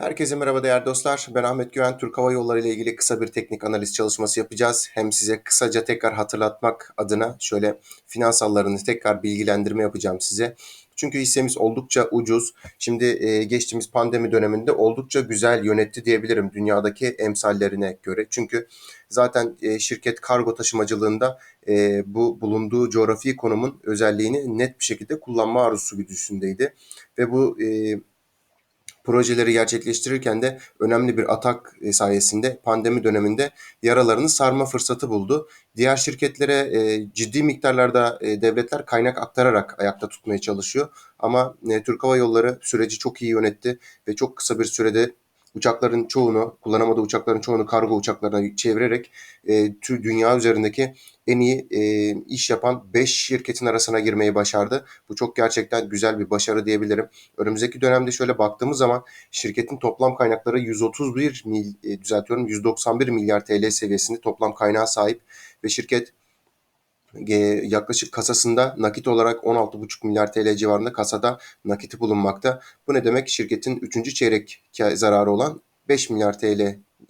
Herkese merhaba değerli dostlar. Ben Ahmet Güven. Türk Hava Yolları ile ilgili kısa bir teknik analiz çalışması yapacağız. Hem size kısaca tekrar hatırlatmak adına şöyle finansallarını tekrar bilgilendirme yapacağım size. Çünkü hissemiz oldukça ucuz. Şimdi e, geçtiğimiz pandemi döneminde oldukça güzel yönetti diyebilirim dünyadaki emsallerine göre. Çünkü zaten e, şirket kargo taşımacılığında e, bu bulunduğu coğrafi konumun özelliğini net bir şekilde kullanma arzusu güdüsündeydi. Ve bu e, projeleri gerçekleştirirken de önemli bir atak e, sayesinde pandemi döneminde yaralarını sarma fırsatı buldu. Diğer şirketlere e, ciddi miktarlarda e, devletler kaynak aktararak ayakta tutmaya çalışıyor. Ama Türk Hava Yolları süreci çok iyi yönetti ve çok kısa bir sürede uçakların çoğunu, kullanamadığı uçakların çoğunu kargo uçaklarına çevirerek e, tüm dünya üzerindeki en iyi e, iş yapan 5 şirketin arasına girmeyi başardı. Bu çok gerçekten güzel bir başarı diyebilirim. Önümüzdeki dönemde şöyle baktığımız zaman şirketin toplam kaynakları 131 mil, e, düzeltiyorum 191 milyar TL seviyesinde toplam kaynağa sahip ve şirket e, yaklaşık kasasında nakit olarak 16,5 milyar TL civarında kasada nakiti bulunmakta. Bu ne demek? Şirketin 3. çeyrek zararı olan 5 milyar TL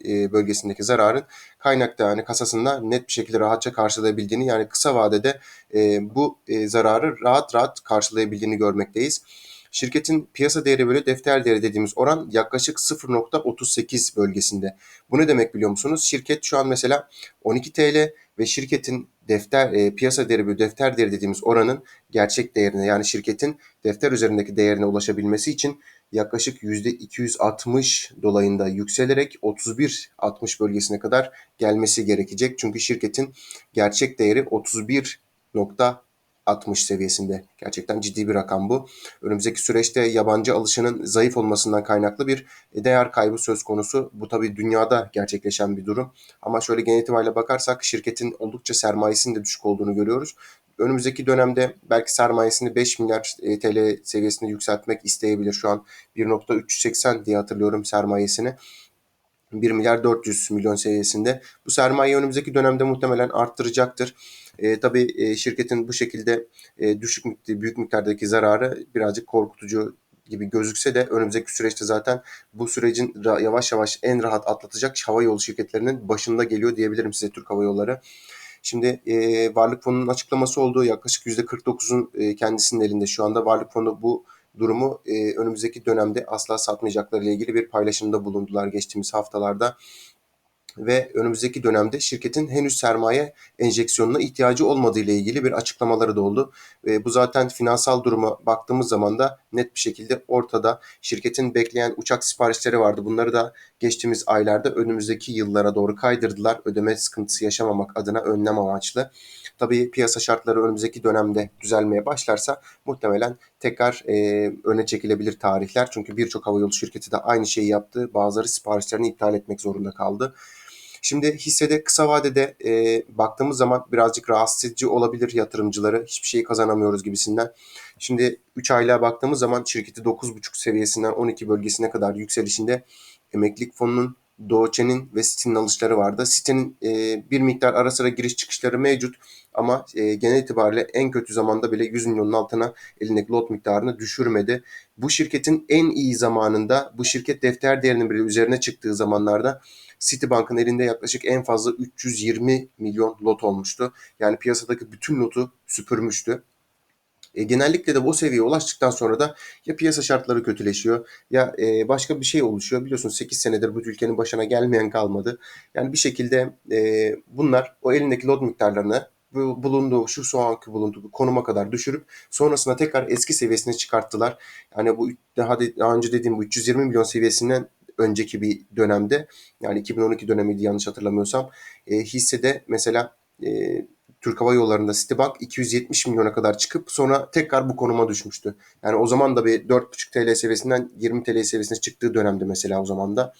e, bölgesindeki zararın kaynakta yani kasasında net bir şekilde rahatça karşılayabildiğini yani kısa vadede e, bu zararı rahat rahat karşılayabildiğini görmekteyiz. Şirketin piyasa değeri bölü defter değeri dediğimiz oran yaklaşık 0.38 bölgesinde. Bu ne demek biliyor musunuz? Şirket şu an mesela 12 TL ve şirketin defter e, piyasa değeri bölü defter değeri dediğimiz oranın gerçek değerine yani şirketin defter üzerindeki değerine ulaşabilmesi için yaklaşık %260 dolayında yükselerek 31.60 bölgesine kadar gelmesi gerekecek. Çünkü şirketin gerçek değeri 31 60 seviyesinde. Gerçekten ciddi bir rakam bu. Önümüzdeki süreçte yabancı alışının zayıf olmasından kaynaklı bir değer kaybı söz konusu. Bu tabii dünyada gerçekleşen bir durum. Ama şöyle genel itibariyle bakarsak şirketin oldukça sermayesinin de düşük olduğunu görüyoruz. Önümüzdeki dönemde belki sermayesini 5 milyar e, TL seviyesinde yükseltmek isteyebilir. Şu an 1.380 diye hatırlıyorum sermayesini. 1 milyar 400 milyon seviyesinde. Bu sermaye önümüzdeki dönemde muhtemelen arttıracaktır. E, tabii e, şirketin bu şekilde e, düşük büyük miktardaki zararı birazcık korkutucu gibi gözükse de önümüzdeki süreçte zaten bu sürecin yavaş yavaş en rahat atlatacak hava yolu şirketlerinin başında geliyor diyebilirim size Türk Hava Yolları. Şimdi e, Varlık Fonu'nun açıklaması olduğu yaklaşık %49'un e, kendisinin elinde şu anda Varlık Fonu bu durumu e, önümüzdeki dönemde asla satmayacakları ile ilgili bir paylaşımda bulundular geçtiğimiz haftalarda ve önümüzdeki dönemde şirketin henüz sermaye enjeksiyonuna ihtiyacı olmadığı ile ilgili bir açıklamaları da oldu. E, bu zaten finansal duruma baktığımız zaman da net bir şekilde ortada. Şirketin bekleyen uçak siparişleri vardı. Bunları da geçtiğimiz aylarda önümüzdeki yıllara doğru kaydırdılar. Ödeme sıkıntısı yaşamamak adına önlem amaçlı. Tabii piyasa şartları önümüzdeki dönemde düzelmeye başlarsa muhtemelen tekrar e, öne çekilebilir tarihler. Çünkü birçok havayolu şirketi de aynı şeyi yaptı. Bazıları siparişlerini iptal etmek zorunda kaldı. Şimdi hissede kısa vadede e, baktığımız zaman birazcık rahatsız edici olabilir yatırımcıları. Hiçbir şey kazanamıyoruz gibisinden. Şimdi 3 aylığa baktığımız zaman şirketi 9.5 seviyesinden 12 bölgesine kadar yükselişinde emeklilik fonunun Doğuçe'nin ve City'nin alışları vardı. City'nin e, bir miktar ara sıra giriş çıkışları mevcut ama e, genel itibariyle en kötü zamanda bile 100 milyonun altına elindeki lot miktarını düşürmedi. Bu şirketin en iyi zamanında bu şirket defter değerinin bile üzerine çıktığı zamanlarda Citibank'ın elinde yaklaşık en fazla 320 milyon lot olmuştu. Yani piyasadaki bütün lotu süpürmüştü. E, genellikle de o seviyeye ulaştıktan sonra da ya piyasa şartları kötüleşiyor ya e, başka bir şey oluşuyor. Biliyorsun 8 senedir bu ülkenin başına gelmeyen kalmadı. Yani bir şekilde e, bunlar o elindeki lot miktarlarını bulunduğu şu şu anki bulunduğu konuma kadar düşürüp sonrasında tekrar eski seviyesine çıkarttılar. Yani bu daha, de, daha önce dediğim bu 320 milyon seviyesinden önceki bir dönemde yani 2012 dönemiydi yanlış hatırlamıyorsam e, hissede mesela e, Türk Hava Yolları'nda Citibank 270 milyona kadar çıkıp sonra tekrar bu konuma düşmüştü. Yani o zaman da bir 4,5 TL seviyesinden 20 TL seviyesine çıktığı dönemde mesela o zaman da.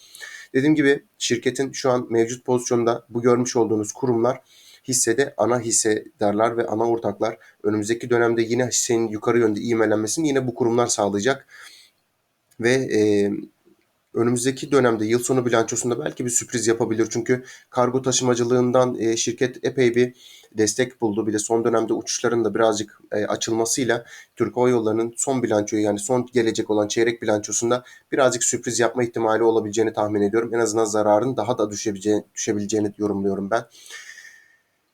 Dediğim gibi şirketin şu an mevcut pozisyonda bu görmüş olduğunuz kurumlar hissede ana hissedarlar ve ana ortaklar önümüzdeki dönemde yine hissenin yukarı yönde ivmelenmesini yine bu kurumlar sağlayacak. Ve e, önümüzdeki dönemde yıl sonu bilançosunda belki bir sürpriz yapabilir. Çünkü kargo taşımacılığından e, şirket epey bir destek buldu. Bir de son dönemde uçuşların da birazcık e, açılmasıyla Türk Hava Yolları'nın son bilançoyu yani son gelecek olan çeyrek bilançosunda birazcık sürpriz yapma ihtimali olabileceğini tahmin ediyorum. En azından zararın daha da düşebileceğini, düşebileceğini yorumluyorum ben.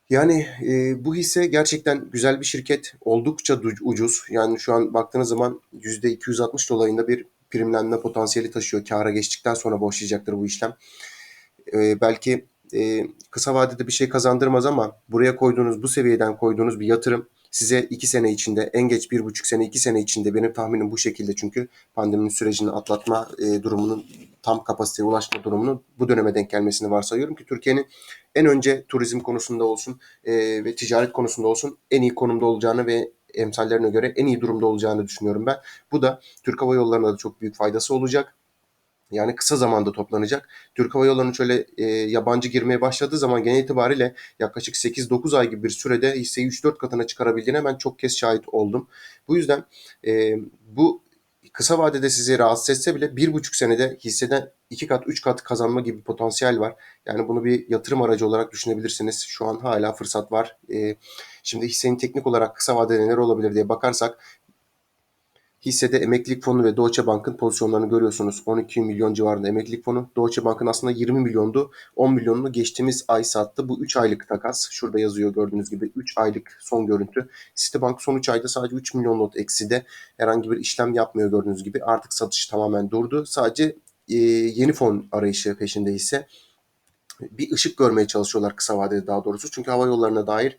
Yani e, bu hisse gerçekten güzel bir şirket. Oldukça du- ucuz. Yani şu an baktığınız zaman %260 dolayında bir primlenme potansiyeli taşıyor. Kâra geçtikten sonra başlayacaktır bu işlem. E, belki e, kısa vadede bir şey kazandırmaz ama buraya koyduğunuz, bu seviyeden koyduğunuz bir yatırım size iki sene içinde, en geç bir buçuk sene, iki sene içinde benim tahminim bu şekilde çünkü pandeminin sürecini atlatma e, durumunun tam kapasiteye ulaşma durumunun bu döneme denk gelmesini varsayıyorum ki Türkiye'nin en önce turizm konusunda olsun e, ve ticaret konusunda olsun en iyi konumda olacağını ve emsallerine göre en iyi durumda olacağını düşünüyorum ben. Bu da Türk Hava Yolları'na da çok büyük faydası olacak. Yani kısa zamanda toplanacak. Türk Hava Yolları'nın şöyle e, yabancı girmeye başladığı zaman genel itibariyle yaklaşık 8-9 ay gibi bir sürede hisseyi 3-4 katına çıkarabildiğine ben çok kez şahit oldum. Bu yüzden e, bu kısa vadede sizi rahatsız etse bile bir buçuk senede hisseden iki kat, üç kat kazanma gibi potansiyel var. Yani bunu bir yatırım aracı olarak düşünebilirsiniz. Şu an hala fırsat var. E, şimdi hissenin teknik olarak kısa vadede neler olabilir diye bakarsak Hissede emeklilik fonu ve Deutsche Bank'ın pozisyonlarını görüyorsunuz. 12 milyon civarında emeklilik fonu. Deutsche Bank'ın aslında 20 milyondu. 10 milyonunu geçtiğimiz ay sattı. Bu 3 aylık takas. Şurada yazıyor gördüğünüz gibi 3 aylık son görüntü. Citibank son 3 ayda sadece 3 milyon lot ekside. Herhangi bir işlem yapmıyor gördüğünüz gibi. Artık satış tamamen durdu. Sadece e, yeni fon arayışı peşinde ise bir ışık görmeye çalışıyorlar kısa vadede daha doğrusu. Çünkü hava yollarına dair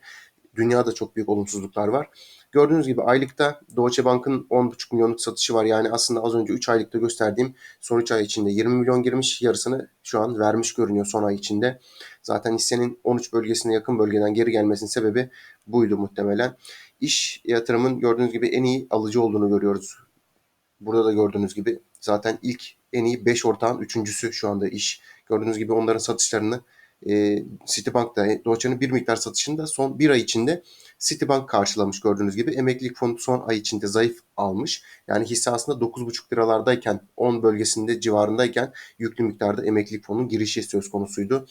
dünyada çok büyük olumsuzluklar var. Gördüğünüz gibi aylıkta Deutsche Bank'ın 10,5 milyonluk satışı var. Yani aslında az önce 3 aylıkta gösterdiğim son 3 ay içinde 20 milyon girmiş. Yarısını şu an vermiş görünüyor son ay içinde. Zaten hissenin 13 bölgesine yakın bölgeden geri gelmesinin sebebi buydu muhtemelen. İş yatırımın gördüğünüz gibi en iyi alıcı olduğunu görüyoruz. Burada da gördüğünüz gibi zaten ilk en iyi 5 ortağın üçüncüsü şu anda iş. Gördüğünüz gibi onların satışlarını e, Citibank'ta Deutsche'nin bir miktar satışını da son bir ay içinde Citibank karşılamış gördüğünüz gibi. Emeklilik fonu son ay içinde zayıf almış. Yani hisse aslında 9,5 liralardayken 10 bölgesinde civarındayken yüklü miktarda emeklilik fonunun girişi söz konusuydu.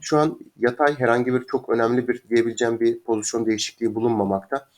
Şu an yatay herhangi bir çok önemli bir diyebileceğim bir pozisyon değişikliği bulunmamakta.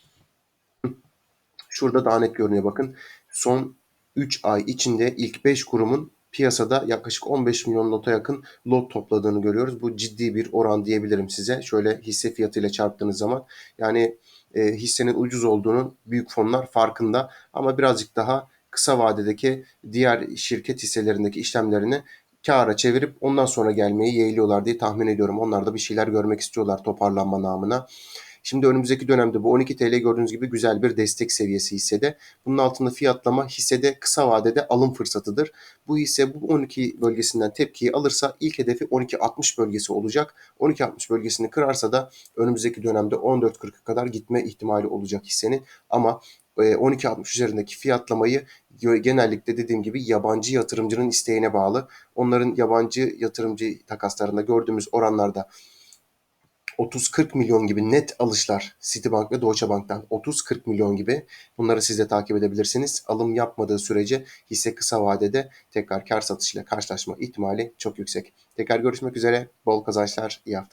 Şurada daha net görünüyor bakın. Son 3 ay içinde ilk 5 kurumun piyasada yaklaşık 15 milyon lota yakın lot topladığını görüyoruz. Bu ciddi bir oran diyebilirim size. Şöyle hisse fiyatıyla çarptığınız zaman yani e, hissenin ucuz olduğunun büyük fonlar farkında ama birazcık daha kısa vadedeki diğer şirket hisselerindeki işlemlerini kâra çevirip ondan sonra gelmeyi yeğliyorlar diye tahmin ediyorum. Onlar da bir şeyler görmek istiyorlar toparlanma namına. Şimdi önümüzdeki dönemde bu 12 TL gördüğünüz gibi güzel bir destek seviyesi hissede. Bunun altında fiyatlama hissede kısa vadede alım fırsatıdır. Bu hisse bu 12 bölgesinden tepkiyi alırsa ilk hedefi 12.60 bölgesi olacak. 12.60 bölgesini kırarsa da önümüzdeki dönemde 14.40'a kadar gitme ihtimali olacak hissenin. Ama 12.60 üzerindeki fiyatlamayı genellikle dediğim gibi yabancı yatırımcının isteğine bağlı. Onların yabancı yatırımcı takaslarında gördüğümüz oranlarda 30-40 milyon gibi net alışlar Citibank ve Deutsche Bank'tan 30-40 milyon gibi bunları siz de takip edebilirsiniz. Alım yapmadığı sürece hisse kısa vadede tekrar kar satışıyla karşılaşma ihtimali çok yüksek. Tekrar görüşmek üzere. Bol kazançlar. iyi hafta.